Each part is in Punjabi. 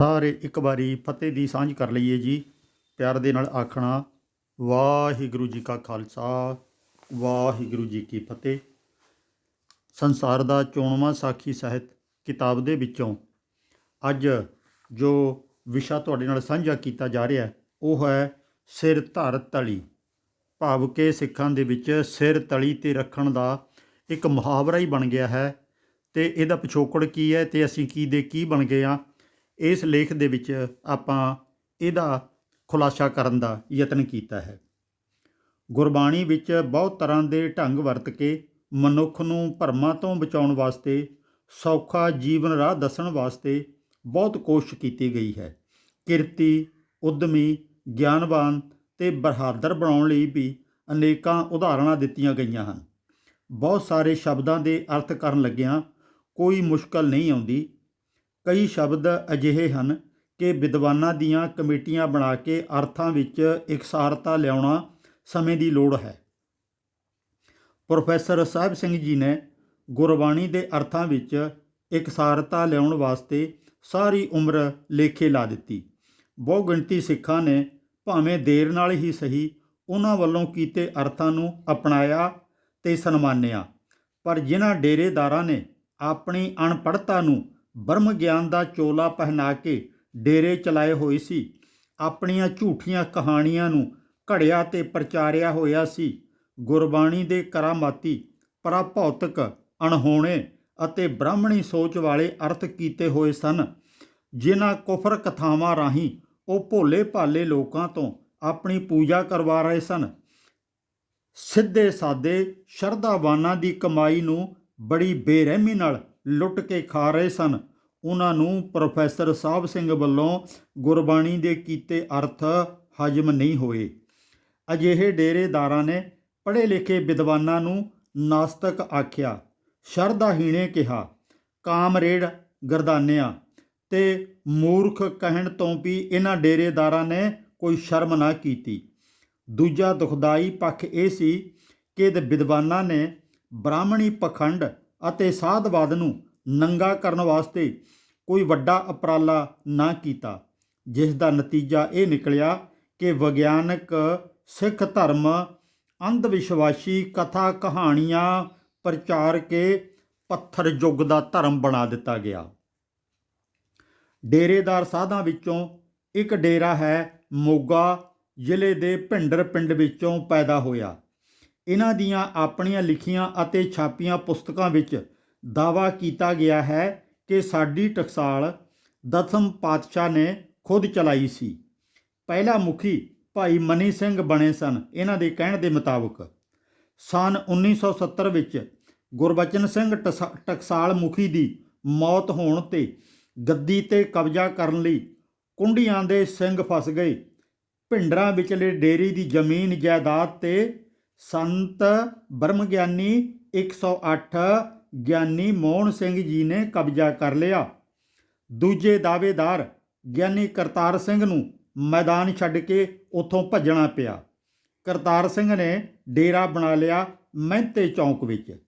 ਸਾਰੇ ਇੱਕ ਵਾਰੀ ਫਤਿਹ ਦੀ ਸਾਂਝ ਕਰ ਲਈਏ ਜੀ। ਪਿਆਰ ਦੇ ਨਾਲ ਆਖਣਾ, ਵਾਹਿਗੁਰੂ ਜੀ ਕਾ ਖਾਲਸਾ, ਵਾਹਿਗੁਰੂ ਜੀ ਕੀ ਫਤਿਹ। ਸੰਸਾਰ ਦਾ ਚੋਣਵਾਂ ਸਾਖੀ ਸਾਹਿਤ ਕਿਤਾਬ ਦੇ ਵਿੱਚੋਂ ਅੱਜ ਜੋ ਵਿਸ਼ਾ ਤੁਹਾਡੇ ਨਾਲ ਸਾਂਝਾ ਕੀਤਾ ਜਾ ਰਿਹਾ ਹੈ, ਉਹ ਹੈ ਸਿਰ ਧਰ ਤਲੀ। ਭਾਵ ਕਿ ਸਿੱਖਾਂ ਦੇ ਵਿੱਚ ਸਿਰ ਤਲੀ ਤੇ ਰੱਖਣ ਦਾ ਇੱਕ ਮੁਹਾਵਰਾ ਹੀ ਬਣ ਗਿਆ ਹੈ। ਤੇ ਇਹਦਾ ਪਿਛੋਕੜ ਕੀ ਹੈ ਤੇ ਅਸੀਂ ਕੀ ਦੇ ਕੀ ਬਣ ਗਏ ਆ ਇਸ ਲੇਖ ਦੇ ਵਿੱਚ ਆਪਾਂ ਇਹਦਾ ਖੁਲਾਸਾ ਕਰਨ ਦਾ ਯਤਨ ਕੀਤਾ ਹੈ। ਗੁਰਬਾਣੀ ਵਿੱਚ ਬਹੁਤ ਤਰ੍ਹਾਂ ਦੇ ਢੰਗ ਵਰਤ ਕੇ ਮਨੁੱਖ ਨੂੰ ਭਰਮਾਂ ਤੋਂ ਬਚਾਉਣ ਵਾਸਤੇ, ਸੌਖਾ ਜੀਵਨ ਰਾਹ ਦੱਸਣ ਵਾਸਤੇ ਬਹੁਤ ਕੋਸ਼ਿਸ਼ ਕੀਤੀ ਗਈ ਹੈ। ਕਿਰਤੀ, ਉਦਮੀ, ਗਿਆਨਵਾਨ ਤੇ ਬਹਾਦਰ ਬਣਾਉਣ ਲਈ ਵੀ ਅਨੇਕਾਂ ਉਦਾਹਰਣਾਂ ਦਿੱਤੀਆਂ ਗਈਆਂ ਹਨ। ਬਹੁਤ ਸਾਰੇ ਸ਼ਬਦਾਂ ਦੇ ਅਰਥ ਕਰਨ ਲੱਗਿਆਂ ਕੋਈ ਮੁਸ਼ਕਲ ਨਹੀਂ ਆਉਂਦੀ। ਕਈ ਸ਼ਬਦ ਅਜਿਹੇ ਹਨ ਕਿ ਵਿਦਵਾਨਾਂ ਦੀਆਂ ਕਮੇਟੀਆਂ ਬਣਾ ਕੇ ਅਰਥਾਂ ਵਿੱਚ ਇਕਸਾਰਤਾ ਲਿਆਉਣਾ ਸਮੇਂ ਦੀ ਲੋੜ ਹੈ। ਪ੍ਰੋਫੈਸਰ ਸਾਹਿਬ ਸਿੰਘ ਜੀ ਨੇ ਗੁਰਬਾਣੀ ਦੇ ਅਰਥਾਂ ਵਿੱਚ ਇਕਸਾਰਤਾ ਲਿਆਉਣ ਵਾਸਤੇ ਸਾਰੀ ਉਮਰ ਲੇਖੇ ਲਾ ਦਿੱਤੀ। ਬਹੁ ਗਿਣਤੀ ਸਿੱਖਾਂ ਨੇ ਭਾਵੇਂ ਦੇਰ ਨਾਲ ਹੀ ਸਹੀ ਉਹਨਾਂ ਵੱਲੋਂ ਕੀਤੇ ਅਰਥਾਂ ਨੂੰ ਅਪਣਾਇਆ ਤੇ ਸਨਮਾਨਿਆ, ਪਰ ਜਿਨ੍ਹਾਂ ਡੇਰੇਦਾਰਾਂ ਨੇ ਆਪਣੀ ਅਣਪੜ੍ਹਤਾ ਨੂੰ ਬ੍ਰਹਮ ਗਿਆਨ ਦਾ ਚੋਲਾ ਪਹਿਨਾ ਕੇ ਡੇਰੇ ਚਲਾਏ ਹੋਏ ਸੀ। ਆਪਣੀਆਂ ਝੂਠੀਆਂ ਕਹਾਣੀਆਂ ਨੂੰ ਘੜਿਆ ਤੇ ਪ੍ਰਚਾਰਿਆ ਹੋਇਆ ਸੀ। ਗੁਰਬਾਣੀ ਦੇ ਕਰਾਮਾਤੀ, ਪ੍ਰਾਭੌਤਿਕ, ਅਣਹੋਣੇ ਅਤੇ ਬ੍ਰਾਹਮਣੀ ਸੋਚ ਵਾਲੇ ਅਰਥ ਕੀਤੇ ਹੋਏ ਸਨ, ਜਿਨ੍ਹਾਂ ਕੁਫਰ ਕਥਾਵਾਂ ਰਾਹੀਂ ਉਹ ਭੋਲੇ ਭਾਲੇ ਲੋਕਾਂ ਤੋਂ ਆਪਣੀ ਪੂਜਾ ਕਰਵਾ ਰਹੇ ਸਨ। ਸਿੱਧੇ ਸਾਦੇ ਸ਼ਰਧਾਵਾਨਾਂ ਦੀ ਕਮਾਈ ਨੂੰ ਬੜੀ ਬੇਰਹਿਮੀ ਨਾਲ ਲੁੱਟ ਕੇ ਖਾ ਰਹੇ ਸਨ। ਉਹਨਾਂ ਨੂੰ ਪ੍ਰੋਫੈਸਰ ਸਾਹਿਬ ਸਿੰਘ ਵੱਲੋਂ ਗੁਰਬਾਣੀ ਦੇ ਕੀਤੇ ਅਰਥ ਹਜਮ ਨਹੀਂ ਹੋਏ। ਅਜਿਹੇ ਡੇਰੇਦਾਰਾਂ ਨੇ ਪੜ੍ਹੇ ਲਿਖੇ ਵਿਦਵਾਨਾਂ ਨੂੰ ਨਾਸਤਕ ਆਖਿਆ। ਸ਼ਰਧਾਹੀਣੇ ਕਿਹਾ, ਕਾਮਰੇਡ ਗਰਦਾਨਿਆ, ਤੇ ਮੂਰਖ ਕਹਿਣ ਤੋਂ ਵੀ ਇਹਨਾਂ ਡੇਰੇਦਾਰਾਂ ਨੇ ਕੋਈ ਸ਼ਰਮ ਨਾ ਕੀਤੀ। ਦੂਜਾ ਦੁਖਦਾਈ ਪੱਖ ਇਹ ਸੀ ਕਿ ਵਿਦਵਾਨਾਂ ਨੇ ਬ੍ਰਾਹਮਣੀ ਪਖੰਡ ਅਤੇ ਸਾਧਵਾਦ ਨੂੰ ਨੰਗਾ ਕਰਨ ਵਾਸਤੇ ਕੋਈ ਵੱਡਾ ਉਪਰਾਲਾ ਨਾ ਕੀਤਾ, ਜਿਸ ਦਾ ਨਤੀਜਾ ਇਹ ਨਿਕਲਿਆ ਕਿ ਵਿਗਿਆਨਕ ਸਿੱਖ ਧਰਮ ਅੰਧ ਵਿਸ਼ਵਾਸੀ ਕਥਾ ਕਹਾਣੀਆਂ ਪ੍ਰਚਾਰ ਕੇ ਪੱਥਰ ਯੁੱਗ ਦਾ ਧਰਮ ਬਣਾ ਦਿੱਤਾ ਗਿਆ। ਡੇਰੇਦਾਰ ਸਾਧਾਂ ਵਿੱਚੋਂ ਇੱਕ ਡੇਰਾ ਹੈ ਮੋਗਾ, ਜ਼ਿਲ੍ਹੇ ਦੇ ਭਿੰਡਰ ਪਿੰਡ ਵਿੱਚੋਂ ਪੈਦਾ ਹੋਇਆ। ਇਹਨਾਂ ਦੀਆਂ ਆਪਣੀਆਂ ਲਿਖੀਆਂ ਅਤੇ ਛਾਪੀਆਂ ਪੁਸਤਕਾਂ ਵਿੱਚ ਦਾਵਾ ਕੀਤਾ ਗਿਆ ਹੈ ਕਿ ਸਾਡੀ ਟਕਸਾਲ ਦਸਮ ਪਾਤਸ਼ਾਹ ਨੇ ਖੁਦ ਚਲਾਈ ਸੀ। ਪਹਿਲਾ ਮੁਖੀ ਭਾਈ ਮਨੀ ਸਿੰਘ ਬਣੇ ਸਨ ਇਹਨਾਂ ਦੇ ਕਹਿਣ ਦੇ ਮੁਤਾਬਕ। ਸਨ 1970 ਵਿੱਚ ਗੁਰਬਚਨ ਸਿੰਘ ਟਸਾ- ਟਕਸਾਲ ਮੁਖੀ ਦੀ ਮੌਤ ਹੋਣ ਤੇ ਗੱਦੀ ਤੇ ਕਬਜ਼ਾ ਕਰਨ ਲਈ ਕੁੰਡੀਆਂ ਦੇ ਸਿੰਘ ਫਸ ਗਏ। ਭਿੰਡਰਾਂ ਵਿਚਲੇ ਡੇਰੀ ਦੀ ਜ਼ਮੀਨ ਜਾਇਦਾਦ ਤੇ ਸੰਤ ਬ੍ਰਹਮ ਗਿਆਨੀ 108 ਗਿਆਨੀ ਮੋਹਨ ਸਿੰਘ ਜੀ ਨੇ ਕਬਜ਼ਾ ਕਰ ਲਿਆ। ਦੂਜੇ ਦਾਅਵੇਦਾਰ ਗਿਆਨੀ ਕਰਤਾਰ ਸਿੰਘ ਨੂੰ ਮੈਦਾਨ ਛੱਡ ਕੇ ਉੱਥੋਂ ਭੱਜਣਾ ਪਿਆ। ਕਰਤਾਰ ਸਿੰਘ ਨੇ ਡੇਰਾ ਬਣਾ ਲਿਆ ਮਹਿੰਤੇ ਚੌਂਕ ਵਿੱਚ।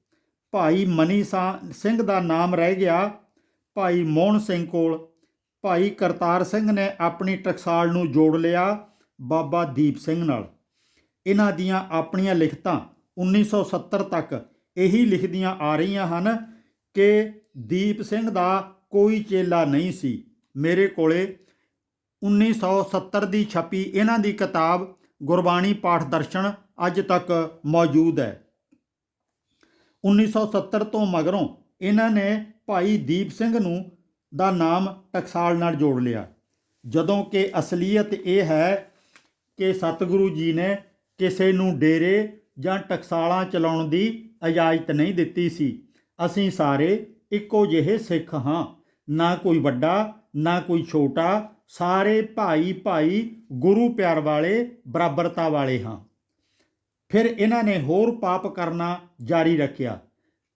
ਭਾਈ ਮਨੀ ਸਾ- ਸਿੰਘ ਦਾ ਨਾਮ ਰਹਿ ਗਿਆ ਭਾਈ ਮੋਹਨ ਸਿੰਘ ਕੋਲ। ਭਾਈ ਕਰਤਾਰ ਸਿੰਘ ਨੇ ਆਪਣੀ ਟਕਸਾਲ ਨੂੰ ਜੋੜ ਲਿਆ ਬਾਬਾ ਦੀਪ ਸਿੰਘ ਨਾਲ। ਇਹਨਾਂ ਦੀਆਂ ਆਪਣੀਆਂ ਲਿਖਤਾਂ 1970 ਤੱਕ ਇਹੀ ਲਿਖਦੀਆਂ ਆ ਰਹੀਆਂ ਹਨ ਕਿ ਦੀਪ ਸਿੰਘ ਦਾ ਕੋਈ ਚੇਲਾ ਨਹੀਂ ਸੀ। ਮੇਰੇ ਕੋਲੇ 1970 ਦੀ ਛਪੀ ਇਹਨਾਂ ਦੀ ਕਿਤਾਬ ਗੁਰਬਾਣੀ ਪਾਠ ਦਰਸ਼ਨ ਅੱਜ ਤੱਕ ਮੌਜੂਦ ਹੈ। 1970 ਤੋਂ ਮਗਰੋਂ ਇਹਨਾਂ ਨੇ ਭਾਈ ਦੀਪ ਸਿੰਘ ਨੂੰ ਦਾ ਨਾਮ ਟਕਸਾਲ ਨਾਲ ਜੋੜ ਲਿਆ। ਜਦੋਂ ਕਿ ਅਸਲੀਅਤ ਇਹ ਹੈ ਕਿ ਸਤਿਗੁਰੂ ਜੀ ਨੇ ਕਿਸੇ ਨੂੰ ਡੇਰੇ ਜਾਂ ਟਕਸਾਲਾਂ ਚਲਾਉਣ ਦੀ ਇਜਾਜ਼ਤ ਨਹੀਂ ਦਿੱਤੀ ਸੀ। ਅਸੀਂ ਸਾਰੇ ਇੱਕੋ ਜਿਹੇ ਸਿੱਖ ਹਾਂ। ਨਾ ਕੋਈ ਵੱਡਾ, ਨਾ ਕੋਈ ਛੋਟਾ, ਸਾਰੇ ਭਾਈ ਭਾਈ ਗੁਰੂ ਪਿਆਰ ਵਾਲੇ, ਬਰਾਬਰਤਾ ਵਾਲੇ ਹਾਂ। ਫਿਰ ਇਹਨਾਂ ਨੇ ਹੋਰ ਪਾਪ ਕਰਨਾ ਜਾਰੀ ਰੱਖਿਆ।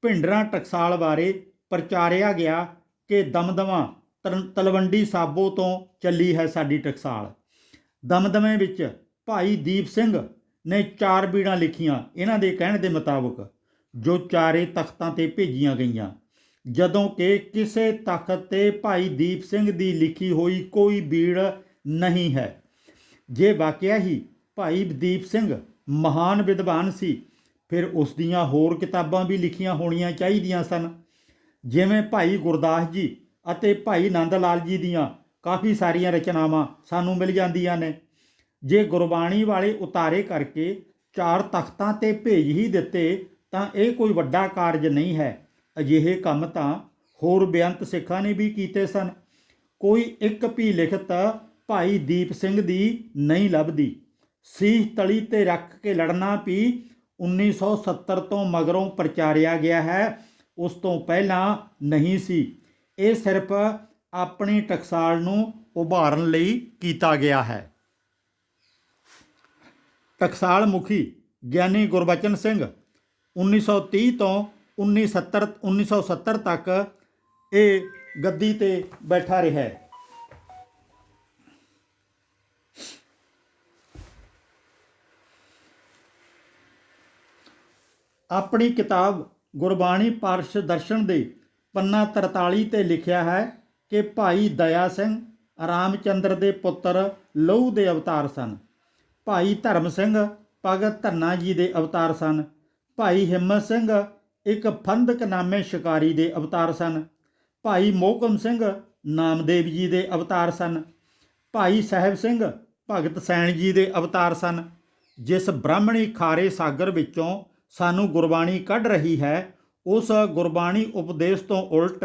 ਭਿੰਡਰਾਂ ਟਕਸਾਲ ਬਾਰੇ ਪ੍ਰਚਾਰਿਆ ਗਿਆ ਕਿ ਦਮਦਮਾ ਤਰਨ- ਤਲਵੰਡੀ ਸਾਬੋ ਤੋਂ ਚੱਲੀ ਹੈ ਸਾਡੀ ਟਕਸਾਲ। ਦਮਦਮੇ ਵਿੱਚ ਭਾਈ ਦੀਪ ਸਿੰਘ ਨੇ ਚਾਰ ਬੀੜਾਂ ਲਿਖੀਆਂ ਇਹਨਾਂ ਦੇ ਕਹਿਣ ਦੇ ਮੁਤਾਬਕ, ਜੋ ਚਾਰੇ ਤਖਤਾਂ ਤੇ ਭੇਜੀਆਂ ਗਈਆਂ। ਜਦੋਂ ਕਿ ਕਿਸੇ ਤਖਤ ਤੇ ਭਾਈ ਦੀਪ ਸਿੰਘ ਦੀ ਲਿਖੀ ਹੋਈ ਕੋਈ ਬੀੜ ਨਹੀਂ ਹੈ। ਜੇ ਵਾਕਿਆ ਹੀ ਭਾਈ ਦੀਪ ਸਿੰਘ ਮਹਾਨ ਵਿਦਵਾਨ ਸੀ, ਫਿਰ ਉਸ ਦੀਆਂ ਹੋਰ ਕਿਤਾਬਾਂ ਵੀ ਲਿਖੀਆਂ ਹੋਣੀਆਂ ਚਾਹੀਦੀਆਂ ਸਨ। ਜਿਵੇਂ ਭਾਈ ਗੁਰਦਾਸ ਜੀ ਅਤੇ ਭਾਈ ਨੰਦ ਲਾਲ ਜੀ ਦੀਆਂ ਕਾਫੀ ਸਾਰੀਆਂ ਰਚਨਾਵਾਂ ਸਾਨੂੰ ਮਿਲ ਜਾਂਦੀਆਂ ਨੇ। ਜੇ ਗੁਰਬਾਣੀ ਵਾਲੇ ਉਤਾਰੇ ਕਰਕੇ ਚਾਰ ਤਖਤਾਂ ਤੇ ਭੇਜ ਹੀ ਦਿੱਤੇ, ਤਾਂ ਇਹ ਕੋਈ ਵੱਡਾ ਕਾਰਜ ਨਹੀਂ ਹੈ। ਅਜਿਹੇ ਕੰਮ ਤਾਂ ਹੋਰ ਬੇਅੰਤ ਸਿੱਖਾਂ ਨੇ ਵੀ ਕੀਤੇ ਸਨ। ਕੋਈ ਇੱਕ ਵੀ ਲਿਖਤ ਭਾਈ ਦੀਪ ਸਿੰਘ ਦੀ ਨਹੀਂ ਲੱਭਦੀ। ਸੀਹ ਤਲੀ ਤੇ ਰੱਖ ਕੇ ਲੜਨਾ ਵੀ 1970 ਤੋਂ ਮਗਰੋਂ ਪ੍ਰਚਾਰਿਆ ਗਿਆ ਹੈ, ਉਸ ਤੋਂ ਪਹਿਲਾਂ ਨਹੀਂ ਸੀ। ਇਹ ਸਿਰਫ ਆਪਣੀ ਟਕਸਾਲ ਨੂੰ ਉਭਾਰਨ ਲਈ ਕੀਤਾ ਗਿਆ ਹੈ। ਟਕਸਾਲ ਮੁਖੀ ਗਿਆਨੀ ਗੁਰਬਚਨ ਸਿੰਘ 1930 ਤੋਂ 1970 1970 ਤੱਕ ਇਹ ਗੱਦੀ ਤੇ ਬੈਠਾ ਰਿਹਾ ਹੈ। ਆਪਣੀ ਕਿਤਾਬ ਗੁਰਬਾਣੀ ਪਾਰਸ਼ ਦਰਸ਼ਨ ਦੇ ਪੰਨਾ 43 ਤੇ ਲਿਖਿਆ ਹੈ ਕਿ ਭਾਈ ਦਇਆ ਸਿੰਘ ਰਾਮਚੰਦਰ ਦੇ ਪੁੱਤਰ ਲਹੂ ਦੇ ਅਵਤਾਰ ਸਨ। ਭਾਈ ਧਰਮ ਸਿੰਘ ਭਗਤ ਧੰਨਾ ਜੀ ਦੇ ਅਵਤਾਰ ਸਨ। ਭਾਈ ਹਿੰਮਤ ਸਿੰਘ ਇੱਕ ਫੰਦਕ ਨਾਮੇ ਸ਼ਿਕਾਰੀ ਦੇ ਅਵਤਾਰ ਸਨ। ਭਾਈ ਮੋਹਕਮ ਸਿੰਘ ਨਾਮਦੇਵ ਜੀ ਦੇ ਅਵਤਾਰ ਸਨ। ਭਾਈ ਸਾਹਿਬ ਸਿੰਘ ਭਗਤ ਸੈਣ ਜੀ ਦੇ ਅਵਤਾਰ ਸਨ। ਜਿਸ ਬ੍ਰਾਹਮਣੀ ਖਾਰੇ ਸਾਗਰ ਵਿੱਚੋਂ ਸਾਨੂੰ ਗੁਰਬਾਣੀ ਕੱਢ ਰਹੀ ਹੈ, ਉਸ ਗੁਰਬਾਣੀ ਉਪਦੇਸ਼ ਤੋਂ ਉਲਟ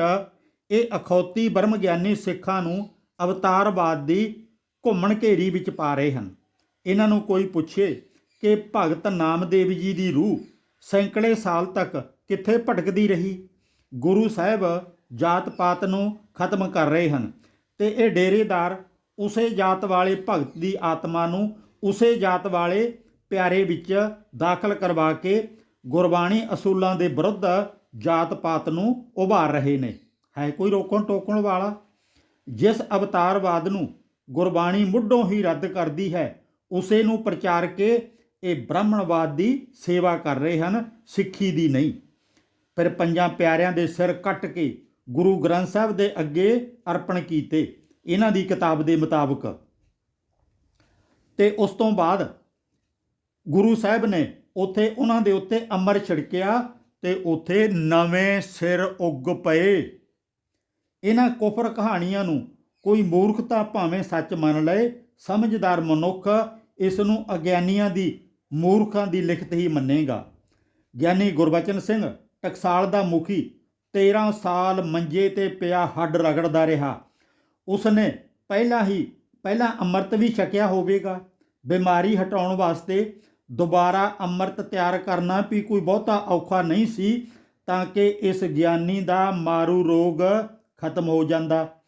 ਇਹ ਅਖੌਤੀ ਬ੍ਰਹਮ ਗਿਆਨੀ ਸਿੱਖਾਂ ਨੂੰ ਅਵਤਾਰਵਾਦ ਦੀ ਘੁੰਮਣ ਘੇਰੀ ਵਿੱਚ ਪਾ ਰਹੇ ਹਨ। ਇਹਨਾਂ ਨੂੰ ਕੋਈ ਪੁੱਛੇ ਕਿ ਭਗਤ ਨਾਮਦੇਵ ਜੀ ਦੀ ਰੂਹ ਸੈਂਕੜੇ ਸਾਲ ਤੱਕ ਕਿੱਥੇ ਭਟਕਦੀ ਰਹੀ? ਗੁਰੂ ਸਾਹਿਬ ਜਾਤ ਪਾਤ ਨੂੰ ਖਤਮ ਕਰ ਰਹੇ ਹਨ ਤੇ ਇਹ ਡੇਰੇਦਾਰ ਉਸੇ ਜਾਤ ਵਾਲੇ ਭਗਤ ਦੀ ਆਤਮਾ ਨੂੰ ਉਸੇ ਜਾਤ ਵਾਲੇ ਪਿਆਰੇ ਵਿੱਚ ਦਾਖਲ ਕਰਵਾ ਕੇ ਗੁਰਬਾਣੀ ਅਸੂਲਾਂ ਦੇ ਵਿਰੁੱਧ ਜਾਤ ਪਾਤ ਨੂੰ ਉਭਾਰ ਰਹੇ ਨੇ। ਹੈ ਕੋਈ ਰੋਕਣ ਟੋਕਣ ਵਾਲਾ? ਜਿਸ ਅਵਤਾਰਵਾਦ ਨੂੰ ਗੁਰਬਾਣੀ ਮੁੱਢੋਂ ਹੀ ਰੱਦ ਕਰਦੀ ਹੈ ਉਸੇ ਨੂੰ ਪ੍ਰਚਾਰ ਕੇ ਇਹ ਬ੍ਰਾਹਮਣਵਾਦ ਦੀ ਸੇਵਾ ਕਰ ਰਹੇ ਹਨ, ਸਿੱਖੀ ਦੀ ਨਹੀਂ। ਫਿਰ ਪੰਜਾਂ ਪਿਆਰਿਆਂ ਦੇ ਸਿਰ ਕੱਟ ਕੇ ਗੁਰੂ ਗ੍ਰੰਥ ਸਾਹਿਬ ਦੇ ਅੱਗੇ ਅਰਪਣ ਕੀਤੇ ਇਹਨਾਂ ਦੀ ਕਿਤਾਬ ਦੇ ਮੁਤਾਬਕ। ਤੇ ਉਸ ਤੋਂ ਬਾਅਦ ਗੁਰੂ ਸਾਹਿਬ ਨੇ ਉਥੇ ਉਹਨਾਂ ਦੇ ਉੱਤੇ ਅੰਮ੍ਰ ਛਿੜਕਿਆ ਤੇ ਉਥੇ ਨਵੇਂ ਸਿਰ ਉੱਗ ਪਏ। ਇਹਨਾਂ ਕੁਫਰ ਕਹਾਣੀਆਂ ਨੂੰ ਕੋਈ ਮੂਰਖਤਾ ਭਾਵੇਂ ਸੱਚ ਮੰਨ ਲਏ, ਸਮਝਦਾਰ ਮਨੁੱਖ ਇਸ ਨੂੰ ਅਗਿਆਨੀਆਂ ਦੀ, ਮੂਰਖਾਂ ਦੀ ਲਿਖਤ ਹੀ ਮੰਨੇਗਾ। ਗਿਆਨੀ ਗੁਰਬਚਨ ਸਿੰਘ ਟਕਸਾਲ ਦਾ ਮੁਖੀ 13 ਸਾਲ ਮੰਜੇ ਤੇ ਪਿਆ ਹੱਡ ਰਗੜਦਾ ਰਿਹਾ। ਉਸਨੇ ਪਹਿਲਾਂ ਹੀ, ਪਹਿਲਾਂ ਅੰਮ੍ਰਿਤ ਵੀ ਛਕਿਆ ਹੋਵੇਗਾ। ਬਿਮਾਰੀ ਹਟਾਉਣ ਵਾਸਤੇ ਦੁਬਾਰਾ ਅੰਮ੍ਰਿਤ ਤਿਆਰ ਕਰਨਾ ਵੀ ਕੋਈ ਬਹੁਤਾ ਔਖਾ ਨਹੀਂ ਸੀ, ਤਾਂ ਕਿ ਇਸ ਗਿਆਨੀ ਦਾ ਮਾਰੂ ਰੋਗ ਖਤਮ ਹੋ ਜਾਂਦਾ।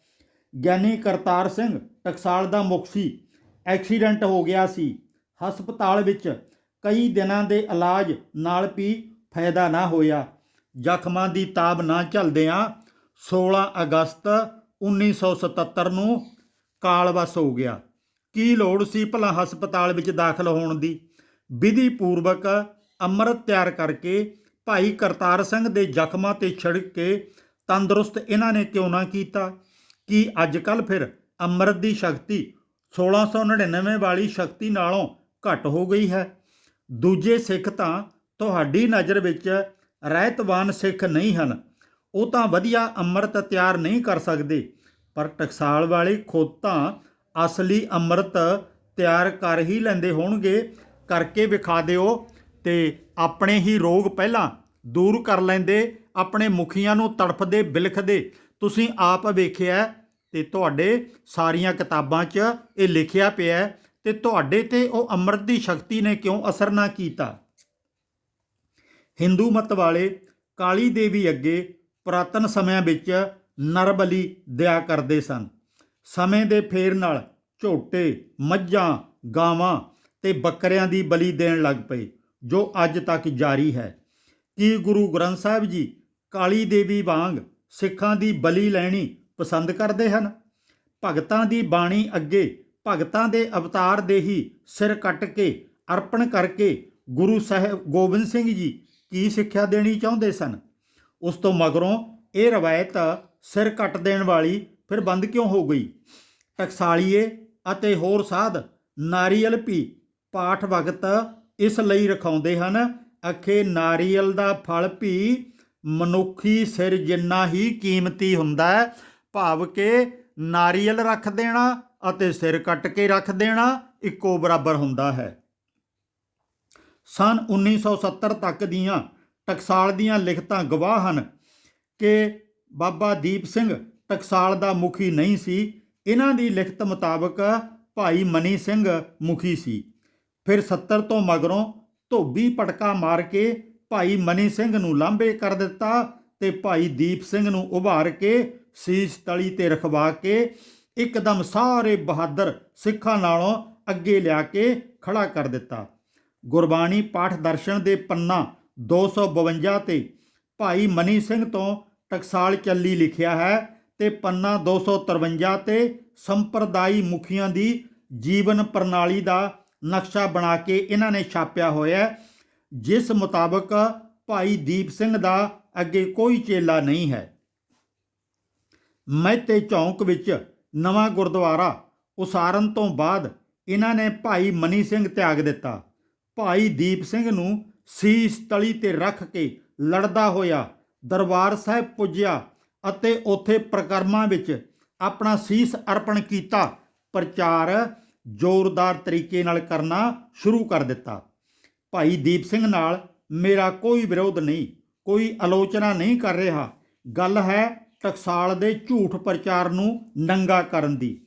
ਗਿਆਨੀ ਕਰਤਾਰ ਸਿੰਘ ਟਕਸਾਲ ਦਾ ਮੁਖੀ ਐਕਸੀਡੈਂਟ ਹੋ ਗਿਆ ਸੀ। ਹਸਪਤਾਲ ਵਿੱਚ ਕਈ ਦਿਨਾਂ ਦੇ ਇਲਾਜ ਨਾਲ ਵੀ ਫਾਇਦਾ ਨਾ ਹੋਇਆ। ਜ਼ਖਮਾਂ ਦੀ ਤਾਬ ਨਾ ਝੱਲਦਿਆਂ 16 ਅਗਸਤ 1977 ਨੂੰ ਕਾਲਵਸ ਹੋ ਗਿਆ। ਕੀ ਲੋੜ ਸੀ ਭਲਾ ਹਸਪਤਾਲ ਵਿੱਚ ਦਾਖਲ ਹੋਣ ਦੀ? ਵਿਧੀ ਪੂਰਵਕ ਅੰਮ੍ਰਿਤ ਤਿਆਰ ਕਰਕੇ ਭਾਈ ਕਰਤਾਰ ਸਿੰਘ ਦੇ ਜ਼ਖਮਾਂ ਤੇ ਛਿੜਕ ਕੇ ਤੰਦਰੁਸਤ ਇਹਨਾਂ ਨੇ ਕਿਉਂ ਨਾ ਕੀਤਾ? ਕੀ ਅੱਜ ਕੱਲ ਫਿਰ ਅੰਮ੍ਰਿਤ ਦੀ ਸ਼ਕਤੀ 1699 ਵਾਲੀ ਸ਼ਕਤੀ ਨਾਲੋਂ ਘੱਟ ਹੋ ਗਈ ਹੈ। ਦੂਜੇ ਸਿੱਖ ਤਾਂ ਤੁਹਾਡੀ ਨਜ਼ਰ ਵਿੱਚ ਰਹਿਤਵਾਨ ਸਿੱਖ ਨਹੀਂ ਹਨ। ਉਹ ਤਾਂ ਵਧੀਆ ਅੰਮ੍ਰਿਤ ਤਿਆਰ ਨਹੀਂ ਕਰ ਸਕਦੇ। ਪਰ ਟਕਸਾਲ ਵਾਲੇ ਖੁਦ ਤਾਂ ਅਸਲੀ ਅੰਮ੍ਰਿਤ ਤਿਆਰ ਕਰ ਹੀ ਲੈਂਦੇ ਹੋਣਗੇ, ਕਰਕੇ ਵਿਖਾ ਦਿਓ ਤੇ ਆਪਣੇ ਹੀ ਰੋਗ ਪਹਿਲਾਂ ਦੂਰ ਕਰ ਲੈਂਦੇ, ਆਪਣੇ ਮੁਖੀਆਂ ਨੂੰ ਤੜਫਦੇ, ਬਿਲਖਦੇ। ਤੁਸੀਂ ਆਪ ਵੇਖਿਆ ਤੇ ਤੁਹਾਡੇ ਸਾਰੀਆਂ ਕਿਤਾਬਾਂ 'ਚ ਇਹ ਲਿਖਿਆ ਪਿਆ ਹੈ ਤੇ ਤੁਹਾਡੇ ਤੇ ਉਹ ਅੰਮ੍ਰਿਤ ਦੀ ਸ਼ਕਤੀ ਨੇ ਕਿਉਂ ਅਸਰ ਨਾ ਕੀਤਾ? ਹਿੰਦੂ ਮਤ ਵਾਲੇ ਕਾਲੀ ਦੇਵੀ ਅੱਗੇ ਪੁਰਾਤਨ ਸਮਿਆਂ ਵਿੱਚ ਨਰਬਲੀ ਦਿਆ ਕਰਦੇ ਸਨ। ਸਮੇਂ ਦੇ ਫੇਰ ਨਾਲ ਝੋਟੇ, ਮੱਝਾਂ, ਗਾਵਾਂ ਤੇ ਬੱਕਰਿਆਂ ਦੀ ਬਲੀ ਦੇਣ ਲੱਗ ਪਏ, ਜੋ ਅੱਜ ਤੱਕ ਜਾਰੀ ਹੈ। ਕੀ ਗੁਰੂ ਗ੍ਰੰਥ ਸਾਹਿਬ ਜੀ ਕਾਲੀ ਦੇਵੀ ਵਾਂਗ ਸਿੱਖਾਂ ਦੀ ਬਲੀ ਲੈਣੀ ਪਸੰਦ ਕਰਦੇ ਹਨ। ਭਗਤਾਂ ਦੀ ਬਾਣੀ ਅੱਗੇ ਭਗਤਾਂ ਦੇ ਅਵਤਾਰ ਦੇ ਹੀ ਸਿਰ ਕੱਟ ਕੇ ਅਰਪਣ ਕਰਕੇ ਗੁਰੂ ਸਾਹਿਬ ਗੋਬਿੰਦ ਸਿੰਘ ਜੀ ਕੀ ਸਿੱਖਿਆ ਦੇਣੀ ਚਾਹੁੰਦੇ ਸਨ? ਉਸ ਤੋਂ ਮਗਰੋਂ ਇਹ ਰਵਾਇਤ ਸਿਰ ਕੱਟ ਦੇਣ ਵਾਲੀ ਫਿਰ ਬੰਦ ਕਿਉਂ ਹੋ ਗਈ? ਟਕਸਾਲੀਏ ਅਤੇ ਹੋਰ ਸਾਧ ਨਾਰੀਅਲ ਵੀ ਪਾਠ ਵਕਤ ਇਸ ਲਈ ਰਖਾਉਂਦੇ ਹਨ, ਅਖੇ ਨਾਰੀਅਲ ਦਾ ਫਲ ਵੀ ਮਨੁੱਖੀ ਸਿਰ ਜਿੰਨਾ ਹੀ ਕੀਮਤੀ ਹੁੰਦਾ ਭਾਵ ਕਿ ਨਾਰੀਅਲ ਰੱਖ ਦੇਣਾ ਅਤੇ ਸਿਰ ਕੱਟ ਕੇ ਰੱਖ ਦੇਣਾ ਇੱਕੋ ਬਰਾਬਰ ਹੁੰਦਾ ਹੈ। ਸਨ 1970 ਤੱਕ ਦੀਆਂ ਟਕਸਾਲ ਦੀਆਂ ਲਿਖਤਾਂ ਗਵਾਹ ਹਨ ਕਿ ਬਾਬਾ ਦੀਪ ਸਿੰਘ ਟਕਸਾਲ ਦਾ ਮੁਖੀ ਨਹੀਂ ਸੀ। ਇਹਨਾਂ ਦੀ ਲਿਖਤ ਮੁਤਾਬਕ ਭਾਈ ਮਨੀ ਸਿੰਘ ਮੁਖੀ ਸੀ। ਫਿਰ 70 ਤੋਂ ਮਗਰੋਂ ਧੋਬੀ ਪਟਕਾ ਮਾਰ ਕੇ ਭਾਈ ਮਨੀ ਸਿੰਘ ਨੂੰ ਲਾਂਭੇ ਕਰ ਦਿੱਤਾ ਤੇ ਭਾਈ ਦੀਪ ਸਿੰਘ ਨੂੰ ਉਭਾਰ ਕੇ ਸੀਸ ਤਲੀ ਤੇ ਰਖਵਾ ਕੇ ਇੱਕਦਮ ਸਾਰੇ ਬਹਾਦਰ ਸਿੱਖਾਂ ਨਾਲੋਂ ਅੱਗੇ ਲਿਆ ਕੇ ਖੜਾ ਕਰ ਦਿੱਤਾ। ਗੁਰਬਾਣੀ ਪਾਠ ਦਰਸ਼ਨ ਦੇ ਪੰਨਾ 252 ਤੇ ਭਾਈ ਮਨੀ ਸਿੰਘ ਤੋਂ ਟਕਸਾਲ ਚੱਲੀ ਲਿਖਿਆ ਹੈ ਤੇ ਪੰਨਾ 253 ਤੇ ਸੰਪਰਦਾਈ ਮੁਖੀਆਂ ਦੀ ਜੀਵਨ ਪ੍ਰਣਾਲੀ ਦਾ ਨਕਸ਼ਾ ਬਣਾ ਕੇ ਇਹਨਾਂ ਨੇ ਛਾਪਿਆ ਹੋਇਆ ਜਿਸ ਮੁਤਾਬਕ ਭਾਈ ਦੀਪ ਸਿੰਘ ਦਾ ਅੱਗੇ ਕੋਈ ਚੇਲਾ ਨਹੀਂ ਹੈ। ਮਹਿਤੇ ਚੌਂਕ ਵਿੱਚ ਨਵਾਂ ਗੁਰਦੁਆਰਾ ਉਸਾਰਨ ਤੋਂ ਬਾਅਦ ਇਹਨਾਂ ਨੇ ਭਾਈ ਮਨੀ ਸਿੰਘ ਤਿਆਗ ਦਿੱਤਾ। ਭਾਈ ਦੀਪ ਸਿੰਘ ਨੂੰ ਸੀਸ ਤਲੀ ਤੇ ਰੱਖ ਕੇ ਲੜਦਾ ਹੋਇਆ ਦਰਬਾਰ ਸਾਹਿਬ ਪੁੱਜਿਆ ਅਤੇ ਉੱਥੇ ਪ੍ਰਕਰਮਾਂ ਵਿੱਚ ਆਪਣਾ ਸੀਸ ਅਰਪਣ ਕੀਤਾ। ਪ੍ਰਚਾਰ ਜ਼ੋਰਦਾਰ ਤਰੀਕੇ ਨਾਲ ਕਰਨਾ ਸ਼ੁਰੂ ਕਰ ਦਿੱਤਾ। ਭਾਈ ਦੀਪ ਸਿੰਘ ਨਾਲ ਮੇਰਾ ਕੋਈ ਵਿਰੋਧ ਨਹੀਂ, ਕੋਈ ਆਲੋਚਨਾ ਨਹੀਂ ਕਰ ਰਿਹਾ। ਗੱਲ ਹੈ ਟਕਸਾਲ ਦੇ ਝੂਠ ਪ੍ਰਚਾਰ ਨੂੰ ਨੰਗਾ ਕਰਨ ਦੀ।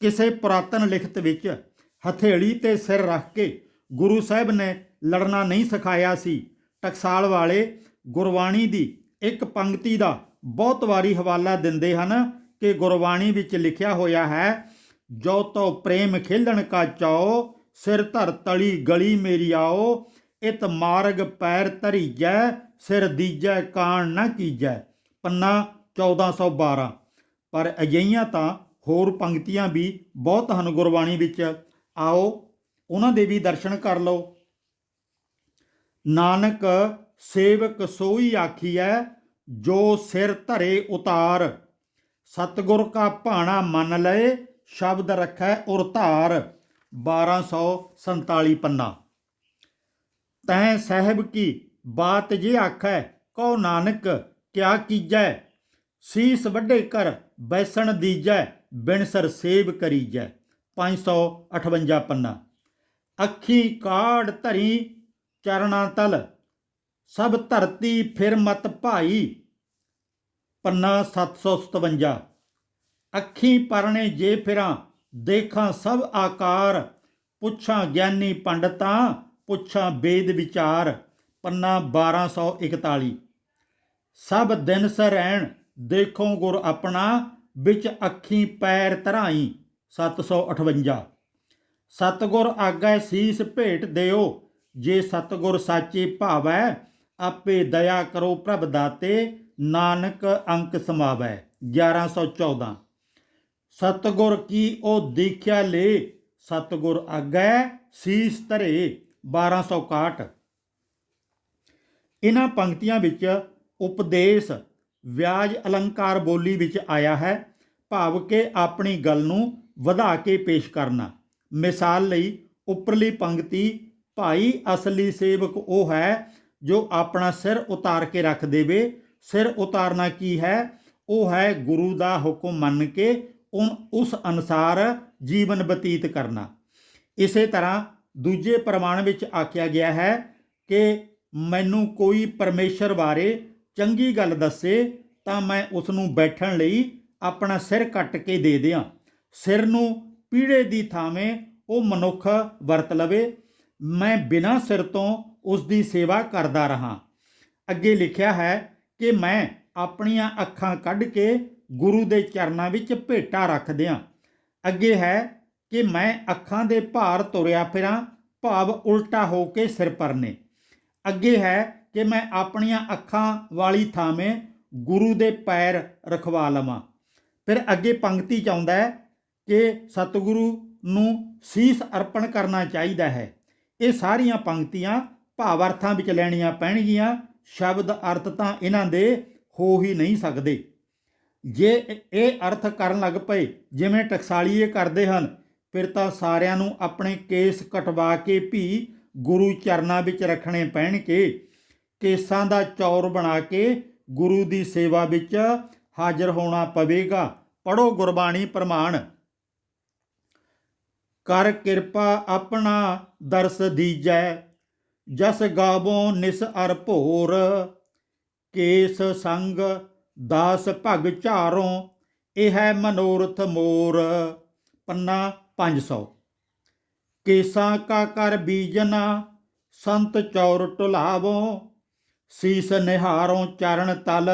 ਕਿਸੇ ਪੁਰਾਤਨ ਲਿਖਤ ਵਿੱਚ ਹਥੇਲੀ ਤੇ ਸਿਰ ਰੱਖ ਕੇ ਗੁਰੂ ਸਾਹਿਬ ਨੇ ਲੜਨਾ ਨਹੀਂ ਸਿਖਾਇਆ ਸੀ। ਟਕਸਾਲ ਵਾਲੇ ਗੁਰਬਾਣੀ ਦੀ ਇੱਕ ਪੰਕਤੀ ਦਾ ਬਹੁਤ ਵਾਰੀ ਹਵਾਲਾ ਦਿੰਦੇ ਹਨ ਕਿ ਗੁਰਬਾਣੀ ਵਿੱਚ ਲਿਖਿਆ ਹੋਇਆ ਹੈ, ਜੋ ਤੋ ਪ੍ਰੇਮ ਖੇਲਣ ਕਾ ਚਾਓ ਸਿਰ ਧਰ ਤਲੀ ਗਲੀ ਮੇਰੀ ਆਓ, ਇਤ ਮਾਰਗ ਪੈਰ ਧਰੀਜੈ, ਸਿਰ ਦੀਜੈ ਕਾਣ ਨਾ ਕੀਜੈ। ਪੰਨਾ 1412 ਪਰ ਅਜਿਹੀਆਂ ਤਾਂ ਹੋਰ ਪੰਕਤੀਆਂ ਵੀ ਬਹੁਤ ਹਨ ਗੁਰਬਾਣੀ ਵਿੱਚ। ਆਓ ਉਹਨਾਂ ਦੇ ਵੀ ਦਰਸ਼ਨ ਕਰ ਲਓ। ਨਾਨਕ ਸੇਵਕ ਸੋਈ ਆਖੀਐ, ਜੋ ਸਿਰ ਧਰੇ ਉਤਾਰ। ਸਤਗੁਰ ਕਾ ਭਾਣਾ ਮੰਨ ਲਏ, ਸ਼ਬਦ ਰੱਖੈ ਉਰ ਧਾਰ। 1247 ਪੰਨਾ। ਤੈ ਸਾਹਿਬ ਕੀ ਬਾਤ ਜੇ ਆਖੈ, ਕਉ ਨਾਨਕ ਕਿਆ ਕੀਜੈ? ਸੀਸ ਵੱਡੇ ਕਰ ਬੈਸਣ ਦੀਜੈ ਬਿਨਸਰ ਸੇਵ ਕਰੀਜੈ। 558 ਪੰਨਾ। ਅੱਖੀ ਕਾੜ ਧਰੀ ਚਰਣਾ ਤਲ, ਸਭ ਧਰਤੀ ਫਿਰ ਮਤ ਭਾਈ। ਪੰਨਾ 757 ਅੱਖੀ ਪਰਣੇ ਜੇ ਫਿਰਾਂ, ਦੇਖਾਂ ਸਭ ਆਕਾਰ। ਪੁੱਛਾਂ ਗਿਆਨੀ ਪੰਡਤਾਂ, ਪੁੱਛਾਂ ਵੇਦ ਵਿਚਾਰ। ਪੰਨਾ 1241 ਸਭ ਦਿਨ ਸਰੈਣ ਦੇਖੋ ਗੁਰ ਆਪਣਾ, ਵਿੱਚ ਅੱਖੀ ਪੈਰ ਧਰਾਈ। 758 ਸਤਗੁਰ ਆਗੈ ਸੀਸ ਭੇਟ ਦਿਓ। ਜੇ ਸਤਗੁਰ ਸਾਚੇ ਭਾਵੈ, ਆਪੇ ਦਇਆ ਕਰੋ ਪ੍ਰਭ ਦਾਤੇ, ਨਾਨਕ ਅੰਕ ਸਮਾਵੈ। 1114 ਸਤਗੁਰ ਕੀ ਉਹ ਦੇਖਿਆ ਲੇ? ਸਤਗੁਰ ਆਗੈ ਸੀਸ ਧਰੇ। 1261 ਇਹਨਾਂ ਪੰਕਤੀਆਂ ਵਿੱਚ ਉਪਦੇਸ਼ ਵਿਆਜ ਅਲੰਕਾਰ ਬੋਲੀ ਵਿੱਚ ਆਇਆ ਹੈ, ਭਾਵ ਕਿ ਆਪਣੀ ਗੱਲ ਨੂੰ ਵਧਾ ਕੇ ਪੇਸ਼ ਕਰਨਾ। ਮਿਸਾਲ ਲਈ ਉੱਪਰਲੀ ਪੰਕਤੀ, ਭਾਈ ਅਸਲੀ ਸੇਵਕ ਉਹ ਹੈ ਜੋ ਆਪਣਾ ਸਿਰ ਉਤਾਰ ਕੇ ਰੱਖ ਦੇਵੇ। ਸਿਰ ਉਤਾਰਨਾ ਕੀ ਹੈ? ਉਹ ਹੈ ਗੁਰੂ ਦਾ ਹੁਕਮ ਮੰਨ ਕੇ ਉਨ- ਉਸ ਅਨੁਸਾਰ ਜੀਵਨ ਬਤੀਤ ਕਰਨਾ। ਇਸੇ ਤਰ੍ਹਾਂ ਦੂਜੇ ਪ੍ਰਮਾਣ ਵਿੱਚ ਆਖਿਆ ਗਿਆ ਹੈ ਕਿ ਮੈਨੂੰ ਕੋਈ ਪਰਮੇਸ਼ਰ ਬਾਰੇ ਚੰਗੀ ਗੱਲ ਦੱਸੇ ਤਾਂ ਮੈਂ ਉਸ ਨੂੰ ਬੈਠਣ ਲਈ ਆਪਣਾ ਸਿਰ ਕੱਟ ਕੇ ਦੇ ਦਿਆਂ। ਸਿਰ ਨੂੰ ਪੀੜੇ ਦੀ ਥਾਵੇਂ ਉਹ ਮਨੁੱਖ ਵਰਤ ਲਵੇ। ਮੈਂ ਬਿਨਾਂ ਸਿਰ ਤੋਂ ਉਸ ਦੀ ਸੇਵਾ ਕਰਦਾ ਰਹਾ। ਅੱਗੇ ਲਿਖਿਆ ਹੈ ਕਿ ਮੈਂ ਆਪਣੀਆਂ ਅੱਖਾਂ ਕੱਢ ਕੇ ਗੁਰੂ ਦੇ ਚਰਨਾਂ ਵਿੱਚ ਭੇਟਾ ਰੱਖ ਦਿਆਂ। ਅੱਗੇ ਹੈ ਕਿ ਮੈਂ ਅੱਖਾਂ ਦੇ ਭਾਰ ਤੁਰਿਆ ਫਿਰਾਂ, ਭਾਵ ਉਲਟਾ ਹੋ ਕੇ ਸਿਰ ਪਰਨੇ। ਅੱਗੇ ਹੈ ਕਿ ਮੈਂ ਆਪਣੀਆਂ ਅੱਖਾਂ ਵਾਲੀ ਥਾਵੇਂ ਗੁਰੂ ਦੇ ਪੈਰ ਰਖਵਾ ਲਵਾਂ। ਫਿਰ ਅੱਗੇ ਪੰਕਤੀ ਚ ਆਉਂਦਾ ਹੈ ਕਿ ਸਤਿਗੁਰੂ ਨੂੰ ਸੀਸ ਅਰਪਣ ਕਰਨਾ ਚਾਹੀਦਾ ਹੈ। ਇਹ ਸਾਰੀਆਂ ਪੰਕਤੀਆਂ ਭਾਵ ਅਰਥਾਂ ਵਿੱਚ ਲੈਣੀਆਂ ਪੈਣਗੀਆਂ। ਸ਼ਬਦ ਅਰਥ ਤਾਂ ਇਹਨਾਂ ਦੇ ਹੋ ਹੀ ਨਹੀਂ ਸਕਦੇ। ਜੇ ਇਹ ਅਰਥ ਕਰਨ ਲੱਗ ਪਏ, ਜਿਵੇਂ ਟਕਸਾਲੀਏ ਕਰਦੇ ਹਨ, ਫਿਰ ਤਾਂ ਸਾਰਿਆਂ ਨੂੰ ਆਪਣੇ ਕੇਸ ਕਟਵਾ ਕੇ ਵੀ ਗੁਰੂ ਚਰਨਾਂ ਵਿੱਚ ਰੱਖਣੇ ਪੈਣਗੇ। ਕੇਸਾਂ ਦਾ ਚੌਰ ਬਣਾ ਕੇ ਗੁਰੂ ਦੀ ਸੇਵਾ ਵਿੱਚ ਹਾਜ਼ਰ ਹੋਣਾ ਪਵੇਗਾ। ਪੜੋ ਗੁਰਬਾਣੀ ਪ੍ਰਮਾਣ। ਕਰ ਕਿਰਪਾ ਆਪਣਾ ਦਰਸ ਦੀਜੈ, ਜਸ ਗਾਵੋ ਨਿਸ ਅਰ ਭੋਰ। ਕੇਸ ਸੰਗ ਦਾਸ ਭਗ ਝਾਰੋਂ, ਇਹ ਹੈ ਮਨੋਰਥ ਮੋਰ। ਪੰਨਾ 500 ਕੇਸਾਂ ਕਾ ਕਰ ਬੀਜਨਾ, ਸੰਤ ਚੌਰ ਟੁਲਾਵੋ ਸੀਸ ਨਿਹਾਰੋਂ ਚਰਨ ਤਲ,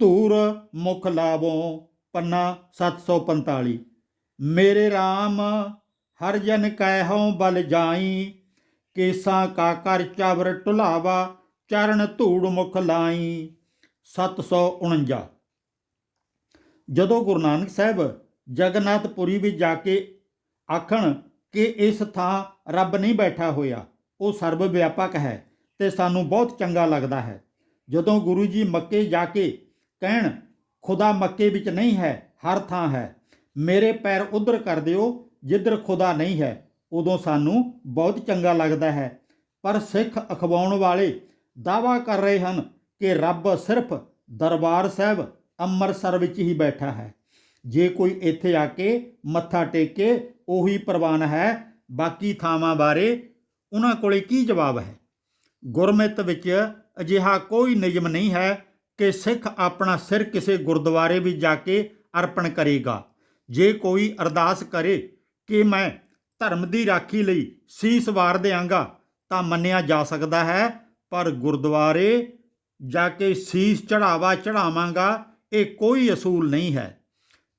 ਧੂਰ ਮੁਖ ਲਾਵੋ ਪੰਨਾ 745 ਮੇਰੇ RAM ਹਰ ਜਨ ਕਹਿਉ ਬਲ ਜਾਈ, ਕੇਸਾਂ ਕਾ ਕਰ ਚਵਰ ਟੁਲਾਵਾ ਚਰਨ ਧੂੜ ਮੁਖ ਲਾਈ। 749 ਜਦੋਂ ਗੁਰੂ ਨਾਨਕ ਸਾਹਿਬ ਜਗਨਨਾਥਪੁਰੀ ਵਿੱਚ ਜਾ ਕੇ ਆਖਣ ਕਿ ਇਸ ਥਾਂ ਰੱਬ ਨਹੀਂ ਬੈਠਾ ਹੋਇਆ, ਉਹ ਸਰਬ ਵਿਆਪਕ ਹੈ। ਤੇ ਸਾਨੂੰ ਬਹੁਤ ਚੰਗਾ ਲੱਗਦਾ ਹੈ। ਜਦੋਂ ਗੁਰੂ ਜੀ ਮੱਕੇ ਜਾ ਕੇ ਕਹਿਣ, ਖੁਦਾ ਮੱਕੇ ਵਿੱਚ ਨਹੀਂ ਹੈ, ਹਰ ਥਾਂ ਹੈ। ਮੇਰੇ ਪੈਰ ਉਧਰ ਕਰ ਦਿਓ, ਜਿੱਧਰ ਖੁਦਾ ਨਹੀਂ ਹੈ। ਉਦੋਂ ਸਾਨੂੰ ਬਹੁਤ ਚੰਗਾ ਲੱਗਦਾ ਹੈ। ਪਰ ਸਿੱਖ ਅਖਵਾਉਣ ਵਾਲੇ ਦਾਵਾ ਕਰ ਰਹੇ ਹਨ ਕਿ ਰੱਬ ਸਿਰਫ ਦਰਬਾਰ ਸਾਹਿਬ ਅੰਮ੍ਰਿਤਸਰ ਵਿੱਚ ਹੀ ਬੈਠਾ ਹੈ। ਜੇ ਕੋਈ ਇੱਥੇ ਆ ਕੇ ਮੱਥਾ ਟੇਕੇ ਉਹੀ ਪ੍ਰਵਾਨ ਹੈ, ਬਾਕੀ ਥਾਵਾਂ ਬਾਰੇ ਉਹਨਾਂ ਕੋਲੇ ਕੀ ਜਵਾਬ ਹੈ? ਗੁਰਮਿਤ ਵਿੱਚ ਅਜਿਹਾ ਕੋਈ ਨਿਯਮ ਨਹੀਂ ਹੈ ਕਿ ਸਿੱਖ ਆਪਣਾ ਸਿਰ ਕਿਸੇ ਗੁਰਦੁਆਰੇ ਵਿੱਚ ਜਾ ਕੇ ਅਰਪਣ ਕਰੇਗਾ। ਜੇ ਕੋਈ ਅਰਦਾਸ ਕਰੇ ਕਿ ਮੈਂ ਧਰਮ ਦੀ ਰਾਖੀ ਲਈ ਸੀਸ ਵਾਰ ਦਿਆਂਗਾ, ਤਾਂ ਮੰਨਿਆ ਜਾ ਸਕਦਾ ਹੈ, ਪਰ ਗੁਰਦੁਆਰੇ ਜਾ ਕੇ ਸੀਸ ਚੜਾਵਾ ਚੜਾਵਾਂਗਾ ਇਹ ਕੋਈ ਅਸੂਲ ਨਹੀਂ ਹੈ।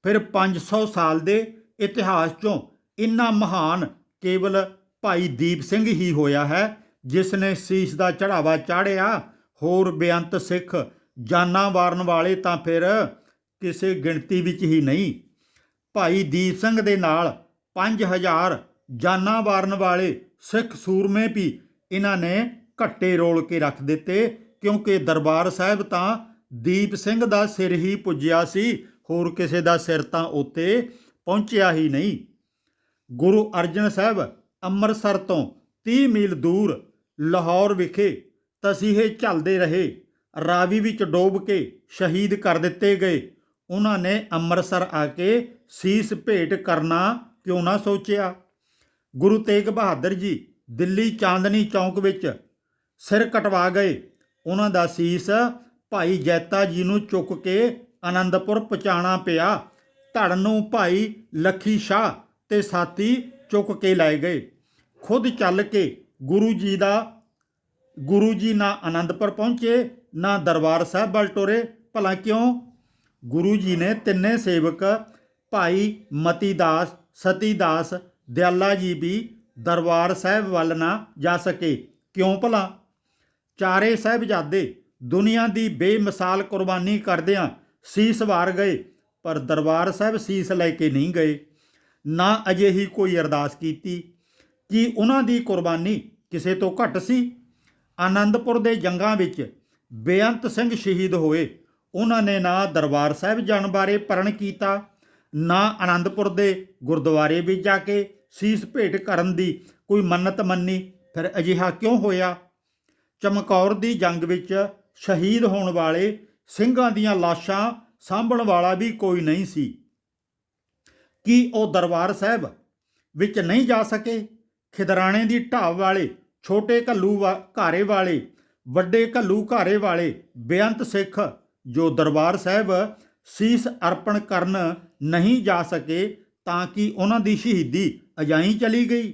ਫਿਰ 500 ਸਾਲ ਦੇ ਇਤਿਹਾਸ ਚੋਂ ਇੰਨਾ ਮਹਾਨ ਕੇਵਲ ਭਾਈ ਦੀਪ ਸਿੰਘ ਹੀ ਹੋਇਆ ਹੈ ਜਿਸ ਨੇ ਸੀਸ ਦਾ ਚੜਾਵਾ ਚਾੜਿਆ, ਹੋਰ ਬੇਅੰਤ ਸਿੱਖ ਜਾਨਾਂ ਵਾਰਨ ਵਾਲੇ ਤਾਂ ਫਿਰ ਕਿਸੇ ਗਿਣਤੀ ਵਿੱਚ ਹੀ ਨਹੀਂ। ਭਾਈ ਦੀਪ ਸਿੰਘ ਦੇ ਨਾਲ 5000 ਜਾਨਾਂ ਵਾਰਨ ਵਾਲੇ ਸਿੱਖ ਸੂਰਮੇ ਵੀ ਇਹਨਾਂ ਨੇ ਘੱਟੇ ਰੋਲ ਕੇ ਰੱਖ ਦਿੱਤੇ, ਕਿਉਂਕਿ ਦਰਬਾਰ ਸਾਹਿਬ ਤਾਂ ਦੀਪ ਸਿੰਘ ਦਾ ਸਿਰ ਹੀ ਪੁੱਜਿਆ ਸੀ, ਹੋਰ ਕਿਸੇ ਦਾ ਸਿਰ ਤਾਂ ਉੱਤੇ ਪਹੁੰਚਿਆ ਹੀ ਨਹੀਂ। ਗੁਰੂ ਅਰਜਨ ਸਾਹਿਬ ਅੰਮ੍ਰਿਤਸਰ ਤੋਂ 30 ਮੀਲ ਦੂਰ ਲਾਹੌਰ ਵਿਖੇ ਤਸੀਹੇ ਝੱਲਦੇ ਰਹੇ। ਰਾਵੀ ਵਿੱਚ ਡੋਬ ਕੇ ਸ਼ਹੀਦ ਕਰ ਦਿੱਤੇ ਗਏ। ਉਹਨਾਂ ਨੇ ਅੰਮ੍ਰਿਤਸਰ ਆ ਕੇ ਸੀਸ ਭੇਟ ਕਰਨਾ ਕਿਉਂ ਨਾ ਸੋਚਿਆ? ਗੁਰੂ ਤੇਗ ਬਹਾਦਰ ਜੀ ਦਿੱਲੀ ਚਾਂਦਨੀ ਚੌਂਕ ਵਿੱਚ ਸਿਰ ਕਟਵਾ ਗਏ। ਉਹਨਾਂ ਦਾ ਸੀਸ ਭਾਈ ਜੈਤਾ ਜੀ ਨੂੰ ਚੁੱਕ ਕੇ ਆਨੰਦਪੁਰ ਪਹੁੰਚਾਉਣਾ ਪਿਆ। ਧੜ ਨੂੰ ਭਾਈ ਲੱਖੀ ਸ਼ਾਹ ਤੇ ਸਾਥੀ ਚੁੱਕ ਕੇ ਲੈ ਗਏ। ਖੁਦ ਚੱਲ ਕੇ ਗੁਰੂ ਜੀ ਦਾ, ਗੁਰੂ ਜੀ ਨਾ ਆਨੰਦਪੁਰ ਪਹੁੰਚੇ, ਨਾ ਦਰਬਾਰ ਸਾਹਿਬ ਵੱਲ ਟੁਰੇ। ਭਲਾ ਕਿਉਂ? ਗੁਰੂ ਜੀ ਨੇ ਤਿੰਨੇ ਸੇਵਕ, ਭਾਈ ਮਤੀਦਾਸ, ਸਤੀਦਾਸ, ਦਿਆਲਾ ਜੀ ਵੀ ਦਰਬਾਰ ਸਾਹਿਬ ਵੱਲ ਨਾ ਜਾ ਸਕੇ। ਕਿਉਂ ਭਲਾ? ਚਾਰੇ ਸਾਹਿਬਜ਼ਾਦੇ ਦੁਨੀਆ ਦੀ ਬੇਮਿਸਾਲ ਕੁਰਬਾਨੀ ਕਰਦਿਆਂ ਸੀਸ ਵਾਰ ਗਏ, ਪਰ ਦਰਬਾਰ ਸਾਹਿਬ ਸੀਸ ਲੈ ਕੇ ਨਹੀਂ ਗਏ। ਨਾ ਅਜਿਹੀ ਕੋਈ ਅਰਦਾਸ ਕੀਤੀ ਕਿ ਉਹਨਾਂ ਦੀ ਕੁਰਬਾਨੀ ਕਿਸੇ ਤੋਂ ਘੱਟ ਸੀ? ਆਨੰਦਪੁਰ ਦੇ ਜੰਗਾਂ ਵਿੱਚ ਬੇਅੰਤ ਸਿੰਘ ਸ਼ਹੀਦ ਹੋਏ। ਉਹਨਾਂ ਨੇ ਨਾ ਦਰਬਾਰ ਸਾਹਿਬ ਜਾਣ ਬਾਰੇ ਪ੍ਰਣ ਕੀਤਾ, ਨਾ ਆਨੰਦਪੁਰ ਦੇ ਗੁਰਦੁਆਰੇ ਵਿੱਚ ਜਾ ਕੇ ਸੀਸ ਭੇਟ ਕਰਨ ਦੀ ਕੋਈ ਮੰਨਤ ਮੰਨੀ। ਫਿਰ ਅਜਿਹਾ ਕਿਉਂ ਹੋਇਆ? ਚਮਕੌਰ ਦੀ ਜੰਗ ਵਿੱਚ ਸ਼ਹੀਦ ਹੋਣ ਵਾਲੇ ਸਿੰਘਾਂ ਦੀਆਂ ਲਾਸ਼ਾਂ ਸਾਂਭਣ ਵਾਲਾ ਵੀ ਕੋਈ ਨਹੀਂ ਸੀ। ਕੀ ਉਹ ਦਰਬਾਰ ਸਾਹਿਬ ਵਿੱਚ ਨਹੀਂ ਜਾ ਸਕੇ? ਖਿਦਰਾਣੇ ਦੀ ਢਾਬ ਵਾਲੇ, ਛੋਟੇ ਘੱਲੂ ਵਾ- ਘਾਰੇ ਵਾਲੇ, ਵੱਡੇ ਘੱਲੂ ਘਾਰੇ ਵਾਲੇ ਬੇਅੰਤ ਸਿੱਖ ਜੋ ਦਰਬਾਰ ਸਾਹਿਬ ਸੀਸ ਅਰਪਣ ਕਰਨ ਨਹੀਂ ਜਾ ਸਕੇ ਤਾਂ ਕਿ ਉਹਨਾਂ ਦੀ ਸ਼ਹੀਦੀ ਅਜਾਈ ਚਲੀ ਗਈ?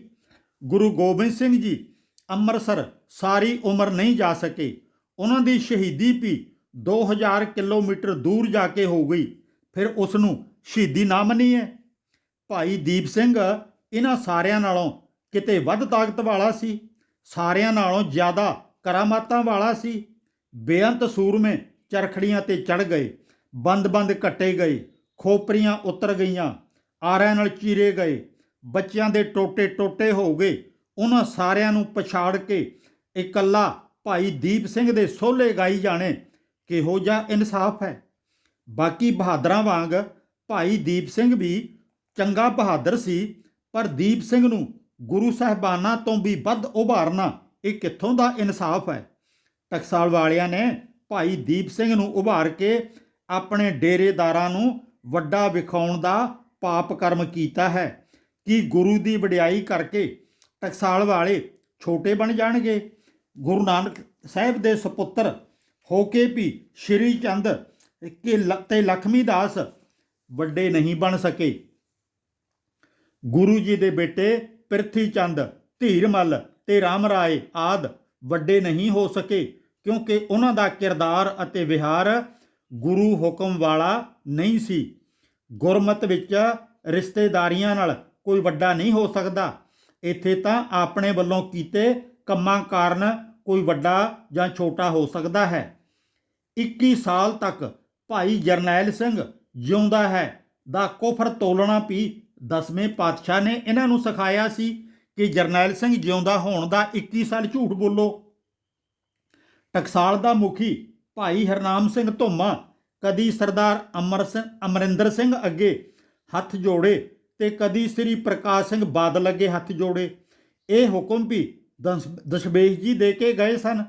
ਗੁਰੂ ਗੋਬਿੰਦ ਸਿੰਘ ਜੀ ਅੰਮ੍ਰਿਤਸਰ ਸਾਰੀ ਉਮਰ ਨਹੀਂ ਜਾ ਸਕੇ। ਉਹਨਾਂ ਦੀ ਸ਼ਹੀਦੀ ਵੀ 2000 ਕਿਲੋਮੀਟਰ ਦੂਰ ਜਾ ਕੇ ਹੋ ਗਈ। ਫਿਰ ਉਸ ਨੂੰ ਸ਼ਹੀਦੀ ਨਾ ਮੰਨੀ ਹੈ ਭਾਈ ਦੀਪ ਸਿੰਘ ਇਹਨਾਂ ਸਾਰਿਆਂ ਨਾਲੋਂ ਕਿਤੇ ਵੱਧ ਤਾਕਤ ਵਾਲਾ ਸੀ, ਸਾਰਿਆਂ ਨਾਲੋਂ ਜ਼ਿਆਦਾ ਕਰਾਮਾਤਾਂ ਵਾਲਾ ਸੀ। ਬੇਅੰਤ ਸੂਰਮੇ ਚਰਖੜੀਆਂ ਤੇ ਚੜ ਗਏ, ਬੰਦ-ਬੰਦ ਕੱਟੇ ਗਏ, ਖੋਪਰੀਆਂ ਉਤਰ ਗਈਆਂ, ਆਰਿਆਂ ਨਾਲ ਚੀਰੇ ਗਏ, ਬੱਚਿਆਂ ਦੇ ਟੋਟੇ-ਟੋਟੇ ਹੋ ਗਏ, ਉਹਨਾਂ ਸਾਰਿਆਂ ਨੂੰ ਪਛਾੜ ਕੇ ਇਕੱਲਾ ਭਾਈ ਦੀਪ ਸਿੰਘ ਦੇ ਸੋਲੇ ਗਾਈ ਜਾਣੇ, ਕਿਹੋ ਜਿਹਾ ਇਨਸਾਫ ਹੈ। ਬਾਕੀ ਬਹਾਦਰਾਂ ਵਾਂਗ ਭਾਈ ਦੀਪ ਸਿੰਘ ਵੀ ਚੰਗਾ ਬਹਾਦਰ ਸੀ, ਪਰ ਦੀਪ ਸਿੰਘ ਨੂੰ ਗੁਰੂ ਸਾਹਿਬਾਨਾਂ ਤੋਂ ਵੀ ਵੱਧ ਉਭਾਰਨਾ ਇਹ ਕਿੱਥੋਂ ਦਾ ਇਨਸਾਫ ਹੈ? ਟਕਸਾਲ ਵਾਲਿਆਂ ਨੇ ਭਾਈ ਦੀਪ ਸਿੰਘ ਨੂੰ ਉਭਾਰ ਕੇ ਆਪਣੇ ਡੇਰੇਦਾਰਾਂ ਨੂੰ ਵੱਡਾ ਵਿਖਾਉਣ ਦਾ ਪਾਪ ਕਰਮ ਕੀਤਾ ਹੈ। ਕਿ ਗੁਰੂ ਦੀ ਵਡਿਆਈ ਕਰਕੇ ਟਕਸਾਲ ਵਾਲੇ ਛੋਟੇ ਬਣ ਜਾਣਗੇ? ਗੁਰੂ ਨਾਨਕ ਸਾਹਿਬ ਦੇ ਸੁਪੁੱਤਰ ਹੋ ਕੇ ਵੀ ਸ਼੍ਰੀ ਚੰਦ ਕੇ ਤੇ ਲਖਮੀ ਦਾਸ ਵੱਡੇ ਨਹੀਂ ਬਣ ਸਕੇ। ਗੁਰੂ ਜੀ ਦੇ ਬੇਟੇ ਪ੍ਰਿਥੀ ਚੰਦ ਧੀਰਮਲ ਤੇ ਰਾਮ ਰਾਏ ਆਦ ਵੱਡੇ ਨਹੀਂ ਹੋ ਸਕੇ, ਕਿਉਂਕਿ ਉਹਨਾਂ ਦਾ ਕਿਰਦਾਰ ਅਤੇ ਵਿਹਾਰ ਗੁਰੂ ਹੁਕਮ ਵਾਲਾ ਨਹੀਂ ਸੀ। ਗੁਰਮਤ ਵਿੱਚ ਰਿਸ਼ਤੇਦਾਰੀਆਂ ਨਾਲ ਕੋਈ ਵੱਡਾ ਨਹੀਂ ਹੋ ਸਕਦਾ। ਇੱਥੇ ਤਾਂ ਆਪਣੇ ਵੱਲੋਂ ਕੀਤੇ ਕੰਮਾਂ ਕਾਰਨ ਕੋਈ ਵੱਡਾ ਜਾਂ ਛੋਟਾ ਹੋ ਸਕਦਾ ਹੈ। 21 ਸਾਲ ਤੱਕ ਭਾਈ ਜਰਨੈਲ ਸਿੰਘ ਜਿਉਂਦਾ ਹੈ, ਦਾ ਕੁਫਰ ਤੋਲਣਾ ਵੀ ਦਸਵੇਂ ਪਾਤਸ਼ਾਹ ਨੇ ਇਹਨਾਂ ਨੂੰ ਸਿਖਾਇਆ ਸੀ ਕਿ ਜਰਨੈਲ ਸਿੰਘ ਜਿਉਂਦਾ ਹੋਣ ਦਾ 21 ਸਾਲ ਝੂਠ ਬੋਲੋ। ਟਕਸਾਲ ਦਾ ਮੁਖੀ ਭਾਈ ਹਰਨਾਮ ਸਿੰਘ ਧੁੰਮਾ ਕਦੀ ਸਰਦਾਰ ਅਮਰ ਸਿੰਘ ਅਮਰਿੰਦਰ ਸਿੰਘ ਅੱਗੇ ਹੱਥ ਜੋੜੇ ਤੇ ਕਦੀ ਸ੍ਰੀ ਪ੍ਰਕਾਸ਼ ਸਿੰਘ ਬਾਦਲ ਅੱਗੇ ਹੱਥ ਜੋੜੇ। ਇਹ ਹੁਕਮ ਵੀ ਦਸ- ਦਸ਼ਮੇਸ਼ ਜੀ ਦੇ ਕੇ ਗਏ ਸਨ।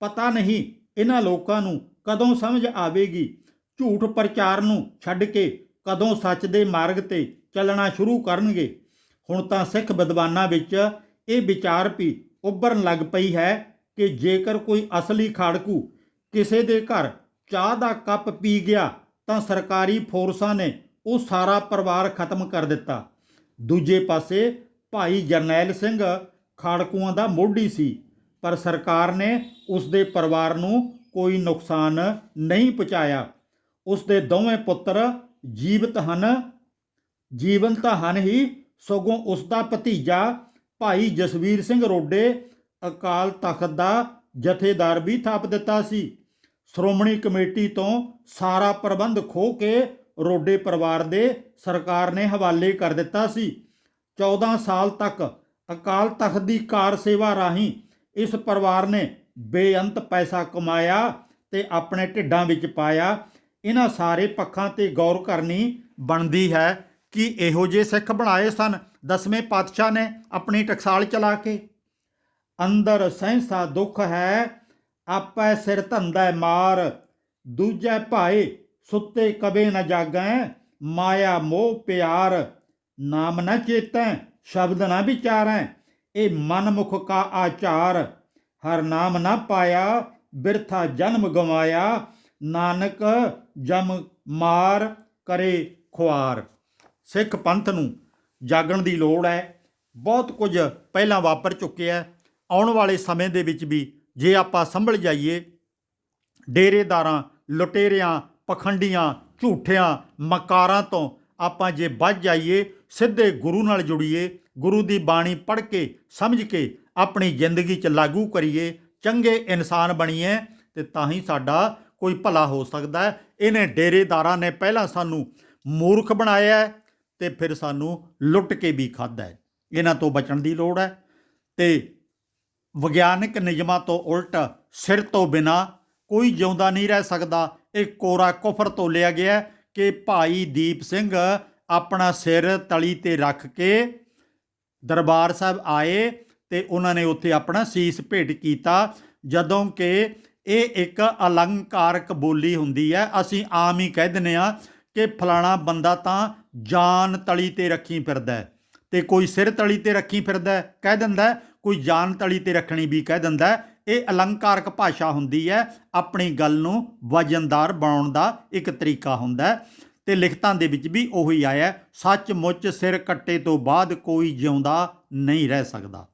ਪਤਾ ਨਹੀਂ ਇਹਨਾਂ ਲੋਕਾਂ ਨੂੰ ਕਦੋਂ ਸਮਝ ਆਵੇਗੀ ਝੂਠ ਪ੍ਰਚਾਰ ਨੂੰ ਛੱਡ ਕੇ ਕਦੋਂ ਸੱਚ ਦੇ ਮਾਰਗ ਤੇ ਚੱਲਣਾ ਸ਼ੁਰੂ ਕਰਨਗੇ। ਹੁਣ ਤਾਂ ਸਿੱਖ ਵਿਦਵਾਨਾਂ ਵਿੱਚ ਇਹ ਵਿਚਾਰ ਵੀ ਉੱਭਰਨ ਲੱਗ ਪਈ ਹੈ ਕਿ ਜੇਕਰ ਕੋਈ ਅਸਲੀ ਖਾੜਕੂ ਕਿਸੇ ਦੇ ਘਰ ਚਾਹ ਦਾ ਕੱਪ ਪੀ ਗਿਆ, ਤਾਂ ਸਰਕਾਰੀ ਫੋਰਸਾਂ ਨੇ ਉਹ ਸਾਰਾ ਪਰਿਵਾਰ ਖਤਮ ਕਰ ਦਿੱਤਾ। ਦੂਜੇ ਪਾਸੇ ਭਾਈ ਜਰਨੈਲ ਸਿੰਘ ਖਾੜਕੂਆਂ ਦਾ ਮੋਢੀ ਸੀ, ਪਰ ਸਰਕਾਰ ਨੇ ਉਸ ਦੇ ਪਰਿਵਾਰ ਨੂੰ ਕੋਈ ਨੁਕਸਾਨ ਨਹੀਂ ਪਹੁੰਚਾਇਆ। ਉਸ ਦੇ ਦੋਵੇਂ ਪੁੱਤਰ ਜੀਵਤ ਹਨ ਜੀਵਨ ਤਾਂ ਹਨ ਹੀ, ਸਗੋਂ ਉਸ ਦਾ ਭਤੀਜਾ ਭਾਈ ਜਸਵੀਰ ਸਿੰਘ ਰੋਡੇ ਅਕਾਲ ਤਖਤ ਦਾ ਜਥੇਦਾਰ ਵੀ ਥਾਪ ਦਿੱਤਾ ਸੀ। ਸ਼੍ਰੋਮਣੀ ਕਮੇਟੀ ਤੋਂ ਸਾਰਾ ਪ੍ਰਬੰਧ ਖੋ ਕੇ ਰੋਡੇ ਪਰਿਵਾਰ ਦੇ ਸਰਕਾਰ ਨੇ ਹਵਾਲੇ ਕਰ ਦਿੱਤਾ ਸੀ। 14 ਸਾਲ ਤੱਕ ਅਕਾਲ ਤਖਤ ਦੀ ਕਾਰ ਸੇਵਾ ਰਾਹੀਂ ਇਸ ਪਰਿਵਾਰ ਨੇ ਬੇਅੰਤ ਪੈਸਾ ਕਮਾਇਆ ਤੇ ਆਪਣੇ ਢਿੱਡਾਂ ਵਿੱਚ ਪਾਇਆ। ਇਹਨਾਂ ਸਾਰੇ ਪੱਖਾਂ ਤੇ ਗੌਰ ਕਰਨੀ ਬਣਦੀ ਹੈ। ਕਿ ਇਹੋ ਜਿਹੇ ਸਿੱਖ ਬਣਾਏ ਸਨ, ਦਸਵੇਂ ਪਾਤਸ਼ਾਹ ਨੇ ਆਪਣੀ ਟਕਸਾਲ ਚਲਾ ਕੇ। ਅੰਦਰ ਸਹਿਸਾ ਦੁੱਖ ਹੈ, ਆਪੈ ਸਿਰ ਧੰਦਾ ਮਾਰ। ਦੂਜੇ ਭਾਏ ਸੁੱਤੇ ਕਬੇ ਨਾ ਜਾਗੈ, ਮਾਇਆ ਮੋਹ ਪਿਆਰ। ਨਾਮ ਨਾ ਚੇਤੈ, ਸ਼ਬਦ ਨਾ ਵਿਚਾਰੈ, ਇਹ ਮਨਮੁਖ ਕਾ ਆਚਾਰ। ਹਰ ਨਾਮ ਨ ਪਾਇਆ, ਬਿਰਥਾ ਜਨਮ ਗਵਾਇਆ। ਨਾਨਕ ਜਮ ਮਾਰ ਕਰੇ ਖੁਆਰ। ਸਿੱਖ ਪੰਥ ਨੂੰ ਜਾਗਣ ਦੀ ਲੋੜ ਹੈ। ਬਹੁਤ ਕੁਝ ਪਹਿਲਾਂ ਵਾਪਰ ਚੁੱਕਿਆ ਆਉਣ ਵਾਲੇ ਸਮੇਂ ਦੇ ਵਿੱਚ ਵੀ ਜੇ ਆਪਾਂ ਸੰਭਲ ਜਾਈਏ, ਡੇਰੇਦਾਰਾਂ, ਲੁਟੇਰਿਆਂ, ਪਖੰਡੀਆਂ, ਝੂਠਿਆਂ, ਮਕਾਰਾਂ ਤੋਂ ਆਪਾਂ ਜੇ ਬਚ ਜਾਈਏ, ਸਿੱਧੇ ਗੁਰੂ ਨਾਲ ਜੁੜੀਏ, ਗੁਰੂ ਦੀ ਬਾਣੀ ਪੜ੍ਹ ਕੇ, ਸਮਝ ਕੇ ਆਪਣੀ ਜ਼ਿੰਦਗੀ 'ਚ ਲਾਗੂ ਕਰੀਏ, ਚੰਗੇ ਇਨਸਾਨ ਬਣੀਏ, ਤੇ ਤਾਂ ਹੀ ਸਾਡਾ ਕੋਈ ਭਲਾ ਹੋ ਸਕਦਾ ਹੈ। ਇਹਨੇ ਡੇਰੇਦਾਰਾਂ ਨੇ ਪਹਿਲਾਂ ਸਾਨੂੰ ਮੂਰਖ ਬਣਾਇਆ ਤੇ ਫਿਰ ਸਾਨੂੰ ਲੁੱਟ ਕੇ ਵੀ ਖਾਧਾ ਹੈ। ਇਹਨਾਂ ਤੋਂ ਬਚਣ ਦੀ ਲੋੜ ਹੈ ਤੇ ਵਿਗਿਆਨਕ ਨਿਯਮਾਂ ਤੋਂ ਉਲਟ ਸਿਰ ਤੋਂ ਬਿਨਾ ਕੋਈ ਜਿਉਂਦਾ ਨਹੀਂ ਰਹਿ ਸਕਦਾ। ਇਹ ਕੋਰਾ ਕੁਫਰ ਤੋਲਿਆ ਗਿਆ ਕਿ ਭਾਈ ਦੀਪ ਸਿੰਘ ਆਪਣਾ ਸਿਰ ਤਲੀ ਤੇ ਰੱਖ ਕੇ ਦਰਬਾਰ ਸਾਹਿਬ ਆਏ ਤੇ ਉਹਨਾਂ ਨੇ ਉੱਥੇ ਆਪਣਾ ਸੀਸ ਭੇਟ ਕੀਤਾ। ਜਦੋਂ ਕਿ ਇਹ ਇੱਕ ਅਲੰਕਾਰਕ ਬੋਲੀ ਹੁੰਦੀ ਹੈ, ਅਸੀਂ ਆਮ ਹੀ ਕਹਿ ਦਿੰਦੇ ਆ ਕਿ ਫਲਾਣਾ ਬੰਦਾ ਤਾਂ ਜਾਨ ਤਲੀ ਤੇ ਰੱਖੀ ਫਿਰਦਾ ਹੈ। ਤੇ ਕੋਈ ਸਿਰ ਤਲੀ ਤੇ ਰੱਖੀ ਫਿਰਦਾ ਕਹਿ ਦਿੰਦਾ ਕੋਈ ਜਾਨ ਤਲੀ ਤੇ ਰੱਖਣੀ ਵੀ ਕਹਿ ਦਿੰਦਾ ਇਹ ਅਲੰਕਾਰਕ ਭਾਸ਼ਾ ਹੁੰਦੀ ਹੈ ਆਪਣੀ ਗੱਲ ਨੂੰ ਵਜਨਦਾਰ ਬਣਾਉਣ ਦਾ ਇੱਕ ਤਰੀਕਾ ਹੁੰਦਾ ਹੈ। ਤੇ ਲਿਖਤਾਂ ਦੇ ਵਿੱਚ ਵੀ ਉਹੀ ਆਇਆ ਹੈ, ਸੱਚਮੁੱਚ ਸਿਰ ਕੱਟੇ ਤੋਂ ਬਾਅਦ ਕੋਈ ਜਿਉਂਦਾ ਨਹੀਂ ਰਹਿ ਸਕਦਾ।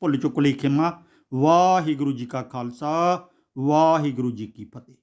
ਭੁੱਲ ਚੁੱਕ ਲਈ ਖਿਮਾ ਵਾਹਿਗੁਰੂ ਜੀ ਕਾ ਖਾਲਸਾ ਵਾਹਿਗੁਰੂ ਜੀ ਕੀ ਫਤਿਹ।